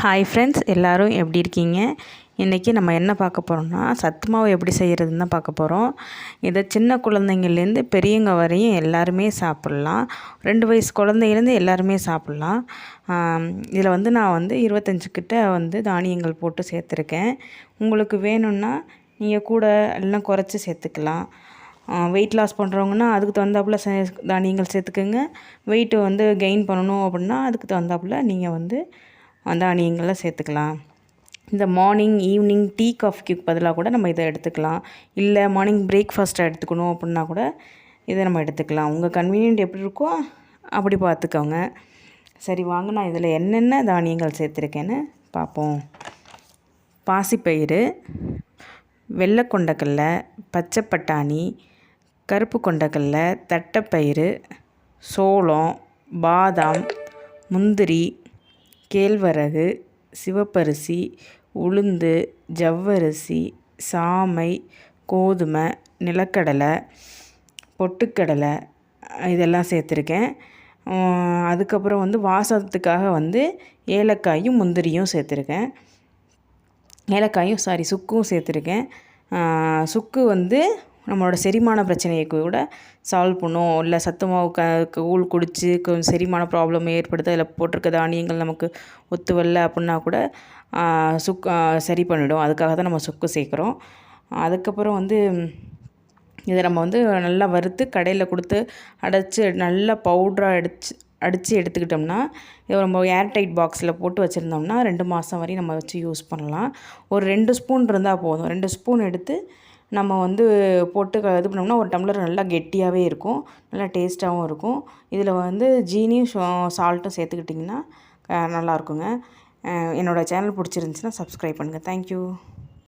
Hi friends எல்லோரும் எப்படி இருக்கீங்க? இன்றைக்கி நம்ம என்ன பார்க்க போகிறோம்னா சத்து மாவு எப்படி செய்கிறதுன்னு தான் பார்க்க போகிறோம் இதை சின்ன குழந்தைங்கள்லேருந்து பெரியவங்க வரையும் எல்லாருமே சாப்பிட்லாம். ரெண்டு வயசு குழந்தையிலேருந்து எல்லாருமே சாப்பிட்லாம். இதில் வந்து நான் வந்து இருபத்தஞ்சு கிட்ட வந்து தானியங்கள் போட்டு சேர்த்துருக்கேன். உங்களுக்கு வேணும்னா நீங்கள் கூட எல்லாம் குறைச்சி சேர்த்துக்கலாம். வெயிட் லாஸ் பண்ணுறவங்கன்னா அதுக்கு தகுந்தாப்புல சே தானியங்கள் சேர்த்துக்கோங்க. வெயிட்டு வந்து கெயின் பண்ணணும் அப்படின்னா அதுக்கு தகுந்தாப்புல நீங்கள் வந்து அந்த தானியங்களை சேர்த்துக்கலாம். இந்த மார்னிங் ஈவினிங் டீ காஃபிக்கு பதிலாக கூட நம்ம இதை எடுத்துக்கலாம். இல்லை மார்னிங் பிரேக்ஃபாஸ்ட்டாக எடுத்துக்கணும் அப்படின்னா கூட இதை நம்ம எடுத்துக்கலாம். உங்கள் கன்வீனியன்ட் எப்படி இருக்கோ அப்படி பார்த்துக்கோங்க. சரி வாங்க நான் இதில் என்னென்ன தானியங்கள் சேர்த்துருக்கேன்னு பார்ப்போம். பாசிப்பயிறு வெள்ளை கொண்டக்கடலை பச்சை பட்டாணி கருப்பு கொண்டக்கல்ல தட்டைப்பயிறு சோளம் பாதாம் முந்திரி கேழ்வரகு சிவப்பரிசி உளுந்து ஜவ்வரிசி சாமை கோதுமை நிலக்கடலை பொட்டுக்கடலை இதெல்லாம் சேர்த்துருக்கேன். அதுக்கப்புறம் வந்து வாசத்துக்காக வந்து ஏலக்காயும் முந்திரியும் சேர்த்துருக்கேன். ஏலக்காயும் சாரி சுக்கும் சேர்த்துருக்கேன். சுக்கு வந்து நம்மளோட செரிமான பிரச்சனையை கூட சால்வ் பண்ணும். இல்லை சத்து மாவு க கூழ் குடித்து கொஞ்சம் செரிமான ப்ராப்ளம் ஏற்படுது. அதில் போட்டிருக்க தானியங்கள் நமக்கு ஒத்து வரல அப்படின்னா கூட சுக் சரி பண்ணிவிடும் அதுக்காக தான் நம்ம சுக்கு சேர்க்குறோம். அதுக்கப்புறம் வந்து இதை நம்ம வந்து நல்லா வறுத்து கடையில் கொடுத்து அடைச்சி நல்லா பவுட்ராக அடிச்சு அடித்து எடுத்துக்கிட்டோம்னா இதை நம்ம ஏர்டைட் பாக்ஸில் போட்டு வச்சுருந்தோம்னா ரெண்டு மாதம் வரையும் நம்ம வச்சு யூஸ் பண்ணலாம். ஒரு ரெண்டு ஸ்பூன் இருந்தால் போதும். ரெண்டு ஸ்பூன் எடுத்து நம்ம வந்து போட்டு இது பண்ணோம்னா ஒரு டம்ளர் நல்லா கெட்டியாகவே இருக்கும். நல்லா டேஸ்ட்டாகவும் இருக்கும். இதில் வந்து ஜீனியும் சால்ட்டும் சேர்த்துக்கிட்டிங்கன்னா நல்லாயிருக்குங்க என்னோடய சேனல் பிடிச்சிருந்துச்சின்னா சப்ஸ்கிரைப் பண்ணுங்கள் தேங்க்யூ